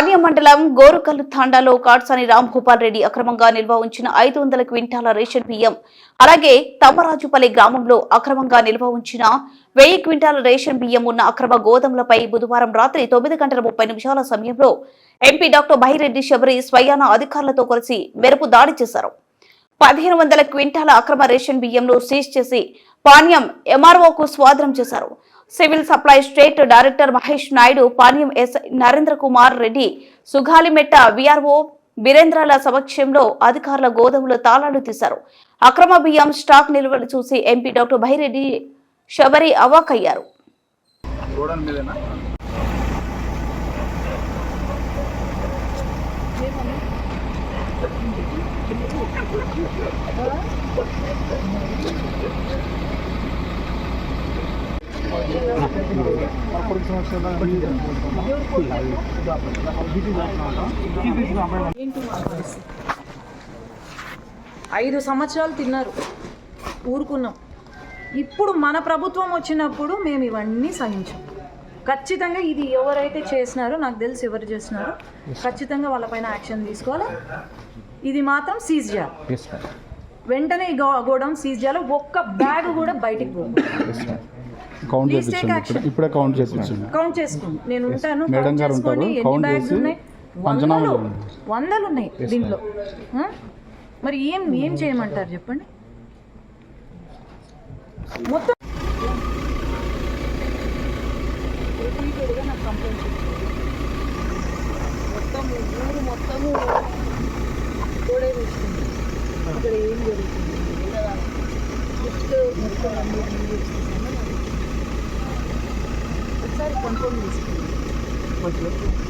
పాణ్య మండలం గోరుకల్లు తాండాలో కాట్సాని గోపాల్ రెడ్డి అక్రమంగా నిల్వ ఉంచిన ఐదు వందల క్వింటాల రేషన్ బియ్యం అలాగే తమ్మరాజుపల్లి గ్రామంలో అక్రమంగా నిల్వ ఉంచిన వెయ్యి క్వింటాల రేషన్ బియ్యం ఉన్న అక్రమ గోధుమలపై బుధవారం రాత్రి తొమ్మిది గంటల ముప్పై నిమిషాల సమయంలో ఎంపీ డాక్టర్ బహిరెడ్డి శబరి స్వయాన అధికారులతో కలిసి మెరుపు దాడి చేశారు. పదిహేను వందల క్వింటాల అక్రమ రేషన్ బియ్యంను సీజ్ చేసి పాణ్యం ఎంఆర్ఓకు స్వాధీనం చేశారు. Civil supply state director Mahesh Naidu పానీయం ఎస్ఐ నరేంద్ర కుమార్ రెడ్డి సుగాలిమెట్ట విఆర్ఓ బీరేంద్రాల సమక్షంలో అధికారుల గోదాముల తాళాలు తీశారు. అక్రమ బియ్యం స్టాక్ నిల్వలు చూసి ఎంపీ డాక్టర్ బహిరెడ్డి శబరి అవాకయ్యారు గోడౌన్ మీదేనా ఐదు సంవత్సరాలు తిన్నారు. ఊరుకున్నాం. ఇప్పుడు మన ప్రభుత్వం వచ్చినప్పుడు మేము ఇవన్నీ సహించాం. ఖచ్చితంగా ఇది ఎవరైతే చేసినారో నాకు తెలిసి ఎవరు చేసినారో ఖచ్చితంగా వాళ్ళపైన యాక్షన్ తీసుకోవాలి. ఇది మాత్రం సీజ్ చేయాలి. వెంటనే ఈ గోడౌన్ సీజ్ చేయాలి. ఒక్క బ్యాగ్ కూడా బయటికి పోదు కౌంట్ చేపించండి. ఇప్పుడే కౌంట్ చేపించండి. కౌంట్ చేసుకోండి నేను ఉంటాను. మేడం గారు. ఉంటారు. bags చేసి వందలు. వందలు ఉన్నాయి దీంట్లో? మరి ఏం ఏం చేయమంటారు చెప్పండి? మొత్తం ఊరు మొత్తము వేస్తుంది ఇక్కడ ఏం జరుగుతుంది? జస్ట్ మొత్తం అన్ని అన్ని చేసేసాను. ఒకసారి కంట్రోల్ చేసుకోండి